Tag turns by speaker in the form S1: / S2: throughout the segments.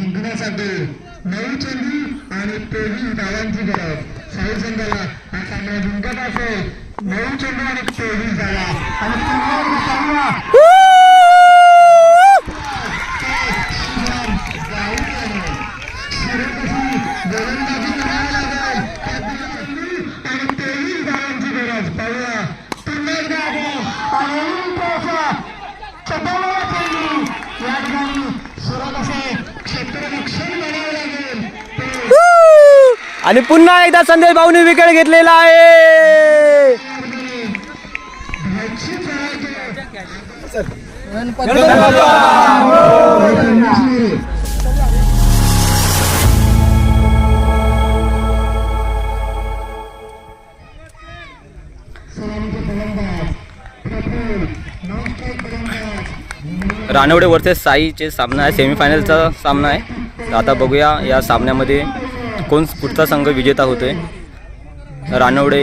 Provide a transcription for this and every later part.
S1: जिंकण्यासाठी नऊ चेंडू आणि तेवीस धावांची गरज. साई संघाला हा सामना जिंकत असेल. नऊ चेंडू आणि तेवीस धावा आणि पुन्हा सामना शिवम गोलंदाजी करावी लागेल त्यातील चेंडू आणि तेवीस धावांची गरज पाहूया पुन्हा एकदा आपण आणि प्रवासा चपळाला चेंडू या ठिकाणी सुरत असे क्षेत्ररक्षण म्हणावे लागेल ते
S2: आणि पुन्हा एकदा संदेश भाऊने विकेट घेतलेला आहे. रानवडे वर्सेस साईचे सामना आहे सेमीफायनलचा सामना आहे. आता बघूया या सामन्यामध्ये कोण कुठचा संघ विजेता होतोय रानवडे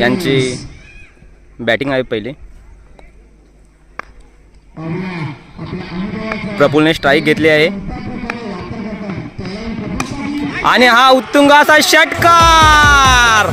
S2: यांची बॅटिंग आहे पहिले. प्रफुलने स्ट्राईक घेतली आहे. आणि हा उत्तुंग असा षटकार!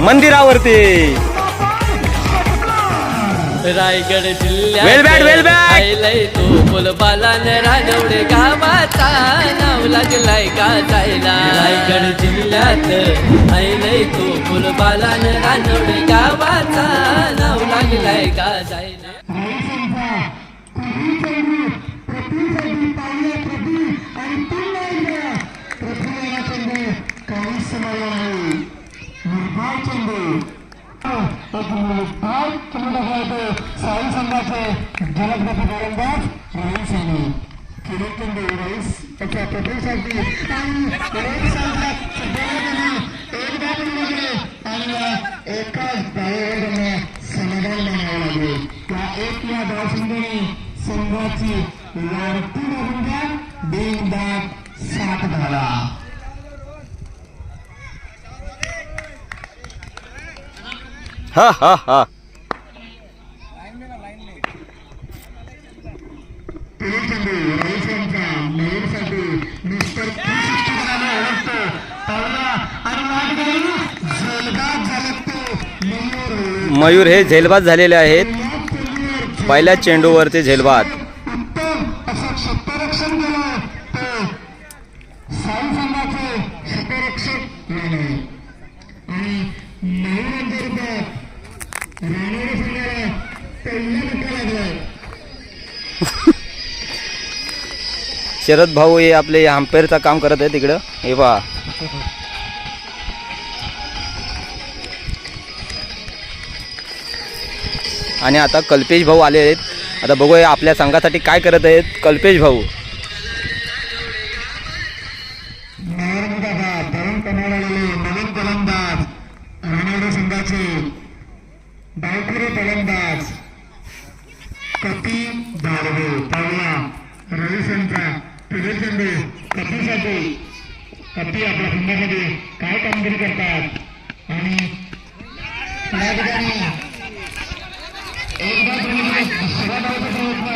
S2: मंदिरावरती.
S3: Raigad
S2: bat, well bat.
S3: राहिलंय तो फुलबालान रानवडे गावाचा नाव लागलाय का जायला? रायगड जिल्ह्यात राहिलंय तो फुलबालान रानवडे गावाचा नाव लागलाय का जायला?
S1: चेंडू पृथ्वीसाठी एक निर्भय साई संघाचे जलदगती गोलंदाज रईस यांनी केले चेंडू रईस त्याच्या पृथ्वीसाठी आणि रईस संघात एकदा लागले आणि एकाच धावेवर समाधान मानावं लागले त्या एक या धावसंघाने संघाची लाडकी धावसंख्या बिनदाब सात धावा
S2: हा हा हा
S1: पुढील चेंडू रईस यांचा मयूरसाठी मिस्टर ओळखतो पावला आणि वाटगाडी झेलगाव झलकतो मयूर
S2: हे झेलबाद झालेले आहेत. पहिल्या चेंडूवरती झेलबाद. शरद भाऊ हे आपले हंपेअरचं काम करत आहे तिकडं हे पहा. आणि आता कल्पेश भाऊ आले आहेत. आता बघूया आपल्या संघासाठी काय करत आहेत कल्पेश भाऊ
S1: दादा धरण कमावलेले नवीन फलंदाज राणेरे संघाचे डावखुरे फलंदाज कपी दारवे पावला रवी संचा पुढील चेंडू कपीसाठी कपी आपल्या संघामध्ये काय कामगिरी करतात आणि या ठिकाणी एकदा तुम्ही दुसऱ्या धावचा प्रयत्न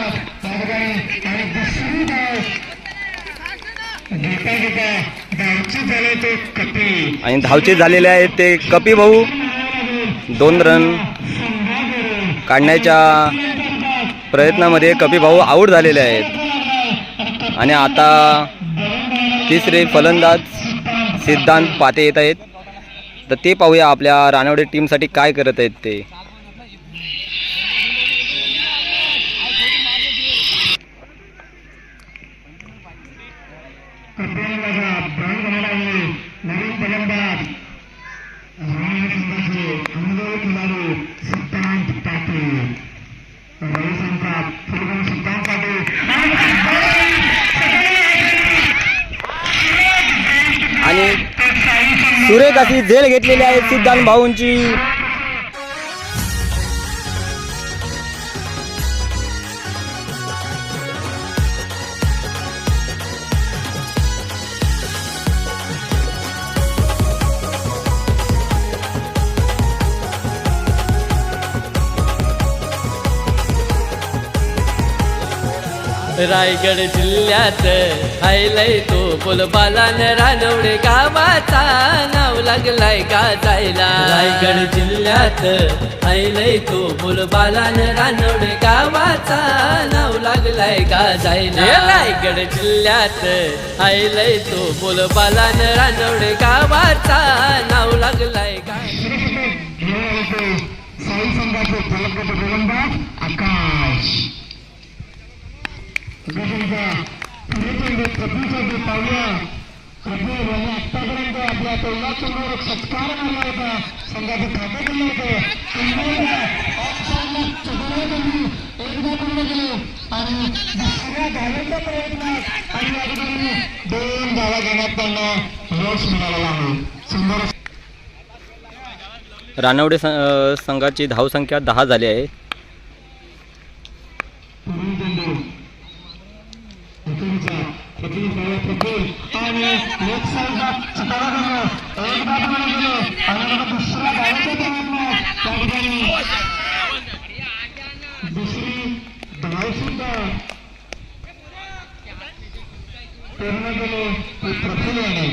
S1: त्या ठिकाणी आणि दुसरी धाव घेता घेता धावची झाले ते कपी
S2: आणि धावचे झालेले आहेत ते कपी भाऊ दोन रन काढण्याच्या प्रयत्नामध्ये कपी भाऊ आऊट झालेले आहेत. आणि आता तिसरे फलंदाज सिद्धांत पाते येत आहेत. तर ते पाहूया आपल्या रानवडे टीमसाठी काय करत आहेत ते
S1: कपिलाचा ब्रांड बनायला आहे नवीन फलंदाज राणे संघाचे अनुभवी खेळाडू सिद्धांत पाटील रवी संघात फुलगुण सिद्धांत पाटील
S2: आणि सुरेख अशी झेल घेतलेली आहे सिद्धांत भाऊंची.
S3: रायगड जिल्ह्यात आयलय तो बोलबालान रानवडे गावाचा नाव लागलाय का जायला? रायगड जिल्ह्यात आयलय तो बोलबालान रानवडे गावाचा नाव लागलाय का जायला? रायगड जिल्ह्यात आयलय तो बोलबालान रानवडे गावाचा नाव लागलाय
S1: का? पावल्या प्रभू यांनी आपल्या सत्कार होता संघाचं खातं केलं होतं एकदा पूर्ण केले आणि दुसऱ्या प्रयत्नात आणि या ठिकाणी दोन त्यांना यश आहे सुंदर
S2: रानवडे संघाची धावसंख्या दहा झाली आहे.
S1: आणि एक साईडला एक बाजूला आणि त्या ठिकाणी दुसरी धाव सुद्धा पूर्ण ते याने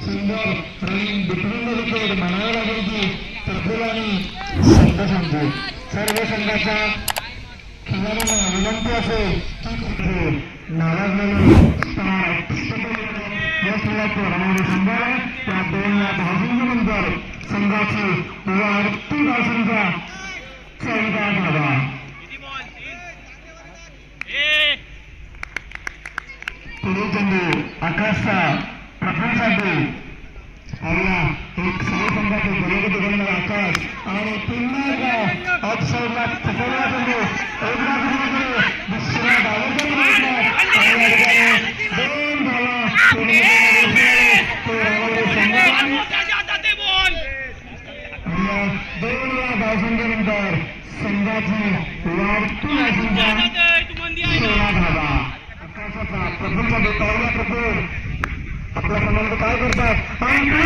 S1: सुंदर रनिंग बिटवीन विकेट म्हणावं लागेल की प्रफुल्ल आणि संघ संघ सर्व संघाचा खेळाडूंना विनंती असेल की नाराजलेले या खेळाचं रमाने त्या दोन या धावसंख्येनंतर संघाची वाढती धावसंख्या चौदा धावा पुढे आकाशचा प्रथमसाठी आपला संघाचे बरोबर गोलंदाज आकाश. आणि पुन्हा एकदा ऑफ साईडला चकवला चंदू एकदा पूर्ण दुसऱ्या डावाच्या प्रयत्नात आणि या ठिकाणी दोन धावा पूर्ण करण्यात यश मिळाले. तो रामावडे संघाला आणि या दोन या धावसंख्येनंतर संघाची वाढती धावसंख्या सोळा धावा आकाशाचा प्रफुल्ल बेतावला प्रफुल्ल आपला संबंध काय करतात? आणि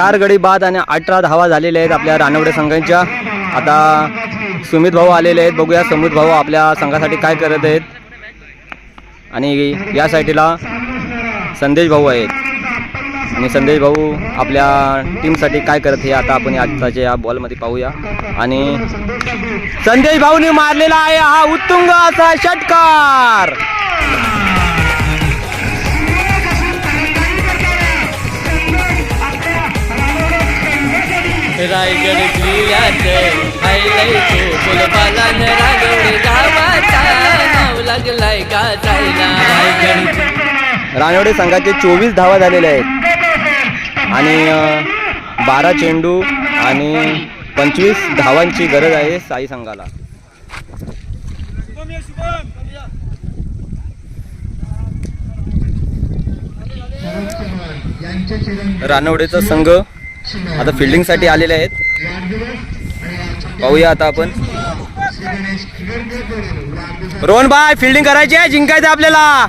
S2: चार गडी बाद आणि अठरा धावा झालेल्या आहेत आपल्या रानवडे संघांच्या. आता सुमित भाऊ आलेले आहेत. बघूया सुमित भाऊ आपल्या संघासाठी काय करत आहेत. आणि या साईडला संदेश भाऊ आहेत. आणि संदेश भाऊ आपल्या टीमसाठी काय करत हे आता आपण आजच्या या बॉलमध्ये पाहूया. आणि संदेश भाऊने मारलेला आहे. हा उत्तुंग असा षटकार.
S3: रायगड जिल्ह्यात हायलाय तो बोलबालान रागवडे गावाचा नाव लागलाय गाजायला रायगड
S2: रानवडे संघाचे चोवीस धावा झालेल्या आहेत. आणि बारा चेंडू आणि पंचवीस धावांची गरज आहे साई संघाला. रानवडेचा संघ आता फिल्डिंगसाठी आलेले आहेत. पाहूया आता आपण. रोहन बाय फिल्डिंग करायची आहे जिंकायचं आहे आपल्याला.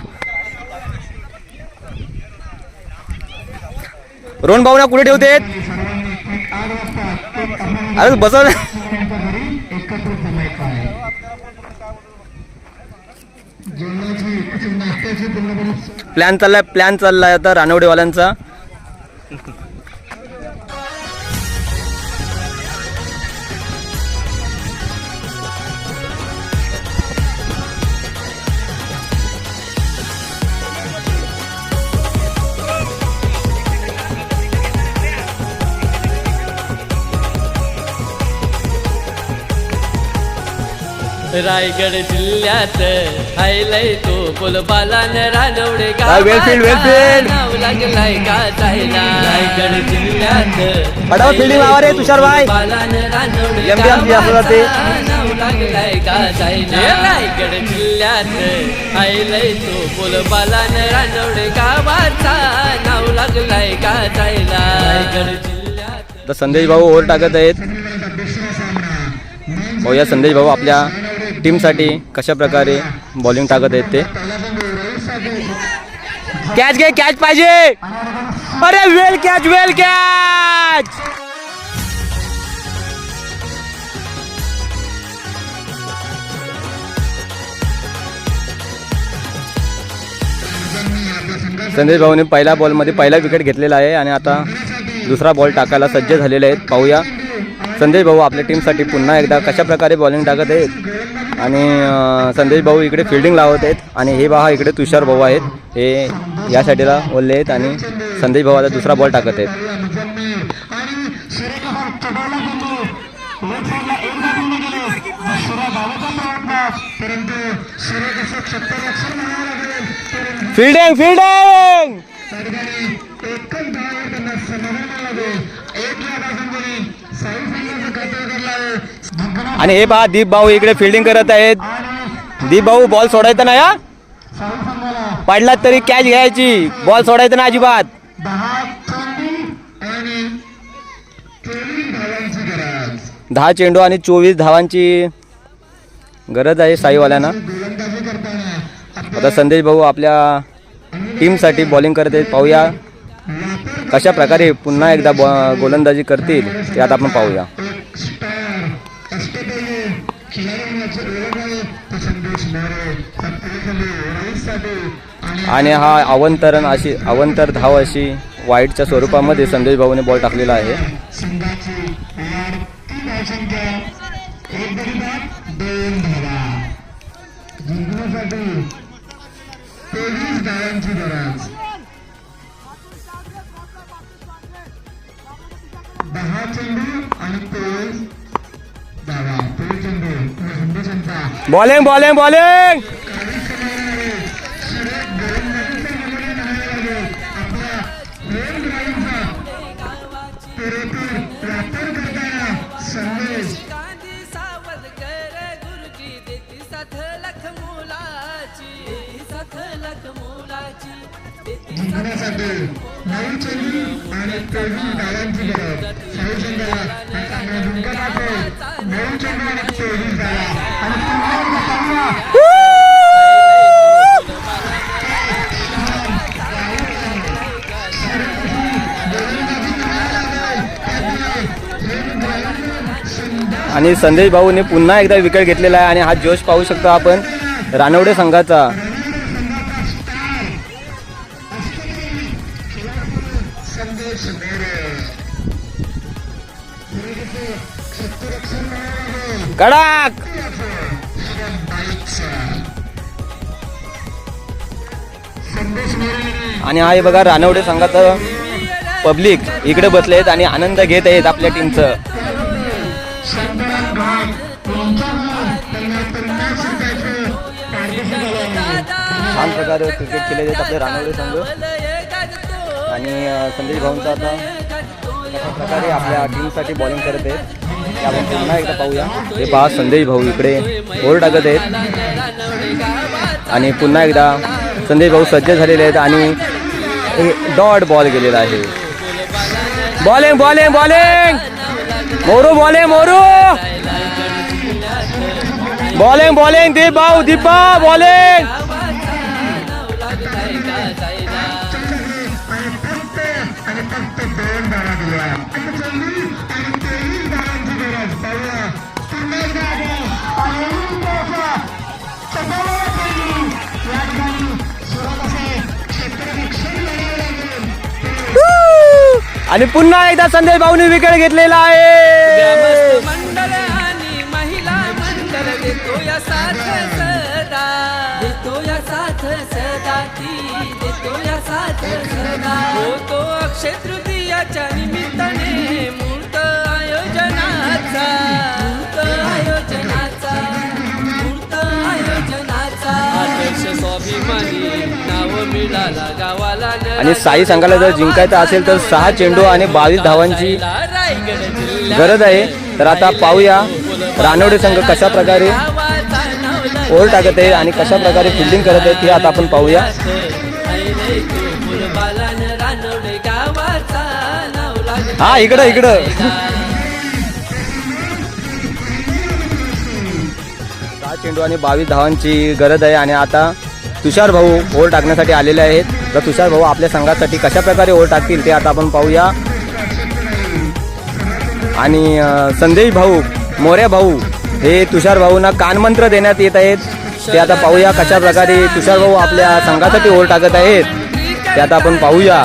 S2: रोहन भाऊना कुठे ठेवते? अरे बसव प्लॅन चाललाय प्लॅन चाललाय आता रानवडेवाल्यांचा.
S3: रायगड जिल्ह्यात हायलय तो बोलबालान रानवडे
S2: हा, field.
S3: नाव लागलाय गाजायला रायगड जिल्ह्यात
S2: fielding लावा रे, तुषार भाई.
S3: बोलबालान रानवडे
S2: MBM जी असं जाते.
S3: नाव लागलाय गाजायला रायगड जिल्ह्यात आईलय तो बोलबालान रानवडे गावाचा नाव लागलाय गाजायला रायगड जिल्ह्यात
S2: संदेश भाऊ ओव्हर टाकत आहेत पाहूया संदेश भाऊ आपल्या टीमसाठी कशा प्रकारे बॉलिंग टाकत आहेत ते? कॅच घे कॅच पाहिजे. अरे वेल कॅच वेल कॅच संदेश भाऊने पहिल्या बॉलमध्ये पहिला विकेट घेतलेला आहे आणि आता दुसरा बॉल टाकायला सज्ज झालेले आहेत. पाहूया. संदेश भाऊ आपल्या टीमसाठी पुन्हा एकदा कशा प्रकारे बॉलिंग टाकत आहेत आणि संदेश भाऊ इकडे फिल्डिंग लावत आहेत आणि हे पहा इकडे तुषार भाऊ आहेत. हे या साईडला ओरले आहेत आणि संदेश भाऊ आता दुसरा बॉल टाकत आहेत.
S1: आणि सूर्यप्रकाश
S2: आणि हे पहा दीप भाऊ इकडे फिल्डिंग करत आहेत. दीप भाऊ बॉल सोडायचा
S1: ना या
S2: पडलात तरी कॅच घ्यायची. बॉल सोडायचं ना अजिबात.
S1: दहा चेंडू आणि चोवीस धावांची गरज
S2: आहे साईवाल्यांना. आता संदेश भाऊ आपल्या टीमसाठी बॉलिंग करत आहेत. पाहूया कशा प्रकारे पुन्हा एकदा बॉ गोलंदाजी करतील ते आता आपण पाहूया
S1: एक स्टार अष्टपैलू खिलाडी होण्याचे ओळख आहे तो संदेश मोरे सत्तावीसमध्ये ओराईसाठी आणि
S2: हा अवंतरण अशी अवंतर धाव अशी वाईटच्या स्वरूपामध्ये संदेश भाऊने बॉल टाकलेला आहे. Bowling bowling bowling!
S3: देती
S1: जिंकण्यासाठी नऊ चेंडू आणि तेवीस धावांची गरज साई संघाला हा सामना जिंकत असेल नऊ चेंडू आणि तेवीस धावा आणि पुन्हा एकदा
S2: आणि संदेश भाऊने पुन्हा एकदा विकेट घेतलेला आहे आणि हा जोश पाहू शकतो आपण. रानवडे संघाचा. कडाक आणि हा हे बघा रानवडे संघाचा पब्लिक इकडे बसले आहेत आणि आनंद घेत आहेत आपल्या टीमचं छान प्रकारे क्रिकेट खेळले आहेत आपले रानवडे संघ. आणि संदेश भाऊंचा आता अशा प्रकारे आपल्या टीमसाठी बॉलिंग करत आहेत. ते आपण पुन्हा एकदा पाहूया. हे पहा संदेश भाऊ इकडे ओर टाकत आहेत. आणि पुन्हा एकदा संदेश भाऊ सज्ज झालेले आहेत आणि डॉट बॉल गेलेला आहे. Bowling bowling bowling Moru bowling Moru! Bowling bowling Deep भाऊ दीपा बॉलिंग
S1: आणि पुन्हा एकदा
S2: संदेश भाऊनी विकेट घेतलेला आहे.
S3: मंडळ आणि महिला मंडळ देतो या साथ सदा. देतो या साथ सदा ती देतो या साथ सदा. होतो अक्षय तृतीयाच्या
S2: आणि साई संघाला जर जिंकायचं असेल तर सहा चेंडू आणि बावीस धावांची गरज आहे. तर आता पाहूया रानवडे संघ कशा प्रकारे ओर टाकत आहे आणि कशा प्रकारे फिल्डिंग करत आहे ते आता आपण पाहूया. हा इकडं इकडं. सहा चेंडू आणि बावीस धावांची गरज आहे. आणि आता तुषार भाऊ ओव्हर टाकण्यासाठी आलेले आहेत. तर तुषार भाऊ आपल्या संघासाठी कशा प्रकारे ओव्हर टाकतील ते आता आपण पाहूया. आणि संदेश भाऊ मोऱ्या भाऊ हे तुषार भाऊंना कानमंत्र देण्यात येत आहेत. ते आता पाहूया कशा प्रकारे तुषार भाऊ आपल्या संघासाठी ओर टाकत आहेत. ते आता आपण पाहूया.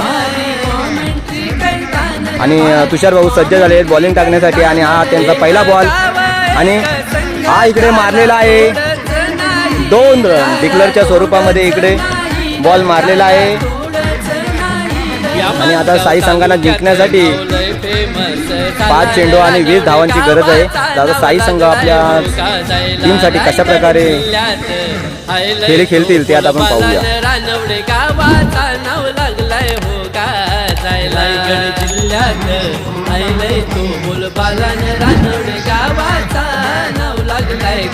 S2: आणि तुषार भाऊ सज्ज झाले आहेत बॉलिंग टाकण्यासाठी आणि हा त्यांचा पहिला बॉल. आणि हा इकडे मारलेला आहे. दोन रन डिक्लरच्या स्वरूपामध्ये इकडे बॉल मारलेला आहे. आणि आता साई संघांना जिंकण्यासाठी पाच चेंडू आणि वीस धावांची गरज आहे. तर साई संघ आपल्या टीमसाठी कशा प्रकारे खेळ खेळतील ते आता आपण पाहूया.
S3: जिल्ह्यात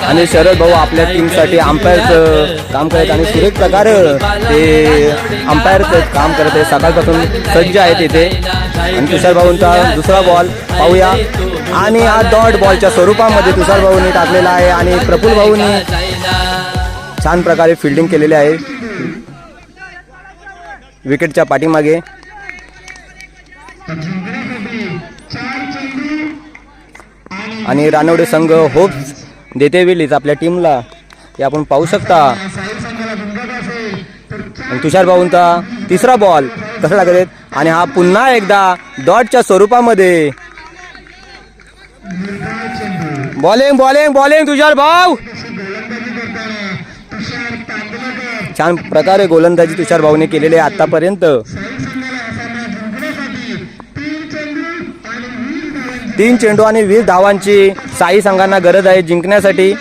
S2: आणि शरद भाऊ आपल्या टीमसाठी अंपायरचं काम करत आणि सुरेख प्रकारे ते अंपायरचं काम करत आहे सकाळपासून सज्ज आहेत इथे. आणि तुषार भाऊंचा दुसरा बॉल पाहूया. आणि हा डॉट बॉलच्या स्वरूपामध्ये तुषार भाऊंनी टाकलेला आहे आणि प्रफुल भाऊंनी छान प्रकारे फिल्डिंग केलेली आहे. विकेटच्या पाठीमागे. आणि रानवडे संघ होप्स देते वेलीच आपल्या टीमला. हे आपण पाहू शकता. तुषार भाऊंचा तिसरा बॉल कसा लागत आणि हा पुन्हा एकदा डॉटच्या स्वरूपामध्ये. बॉलिंग बॉलिंग बॉलिंग तुषार भाऊ. छान प्रकारे गोलंदाजी तुषार भाऊने केलेली आहे आतापर्यंत. तीन चेंडू आणि वीस धावांची साई संघांना गरज आहे जिंकण्यासाठी.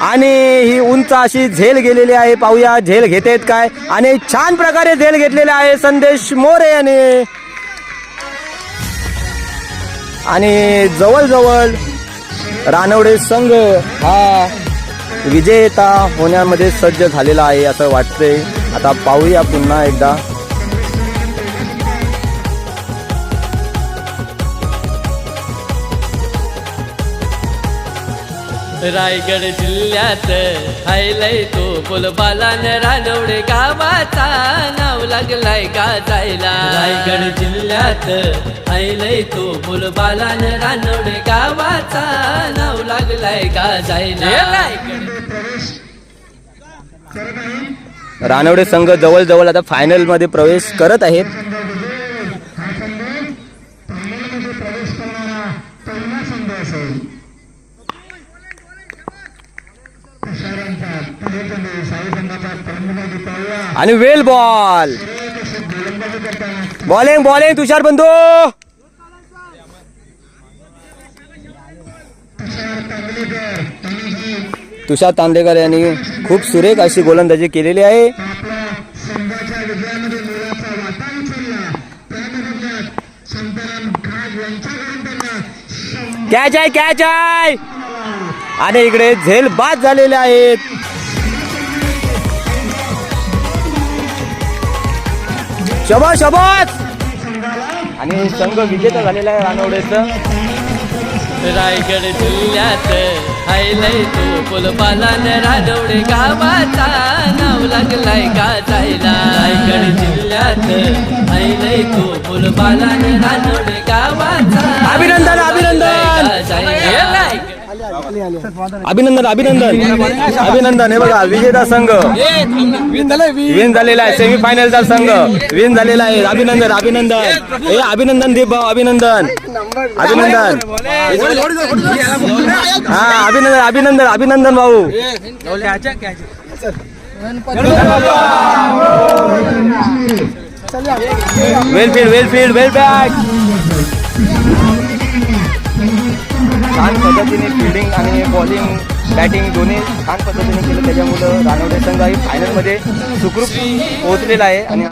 S2: आणि ही उंच अशी झेल गेलेली आहे पाहूया झेल घेतेत काय. आणि छान प्रकारे झेल घेतलेले आहे संदेश मोरे याने. आणि जवळजवळ रानवडे संघ हा विजेता होण्यामध्ये सज्ज झालेला आहे असं वाटतंय. आता पाहूया पुन्हा एकदा.
S3: रायगड जिल्ह्यात हायलय तो बोलबालान रानवडे गावाचा. नाव लागलाय गाजायला रायगड जिल्ह्यात हायलय तो बोलबालान रानवडे गावाचा. नाव लागलाय गाजायला
S2: रानवडे संघ जवळजवळ आता फायनलमध्ये प्रवेश करत आहेत
S1: प्रवेश करणारा पहिला संघ असेल तुषारांचा पुढे चेंडू साई संघाचा फलंदाजी पाहूया
S2: आणि well ball. Bowling bowling Tushar बंधू.
S1: तुषार
S2: तांदेकर यांनी खूप सुरेख अशी गोलंदाजी केलेली आहे. कॅच आहे कॅच आहे. आणि इकडे झेल बाद झालेले आहेत. शबाज शबाज आणि संघ विजेता झालेला आहे रानवडेचं.
S3: रायगड जिल्ह्यात हायलय तो बोलबालान रानवडे गावाचा नाव लागलाय गाजायला रायगड जिल्ह्यात हायलय तो बोलबालान रानवडे गावाचा
S2: अभिनंदन, अभिनंदन. अभिनंदन अभिनंदन. अभिनंदन. हे बघा विजेता संघ. विन झालेला आहे सेमी फायनलचा संघ. विन झालेला आहे. अभिनंदन अभिनंदन. हे अभिनंदन दीप भाऊ अभिनंदन. अभिनंदन. हा अभिनंदन अभिनंदन अभिनंदन भाऊ. Well field well field well back छान पद्धतीने फिल्डिंग आणि बॉलिंग बॅटिंग दोन्ही छान पद्धतीने केलं. त्याच्यामुळं रानवडे संघ ही फायनलमध्ये सुखरूप पोहोचलेला आहे आणि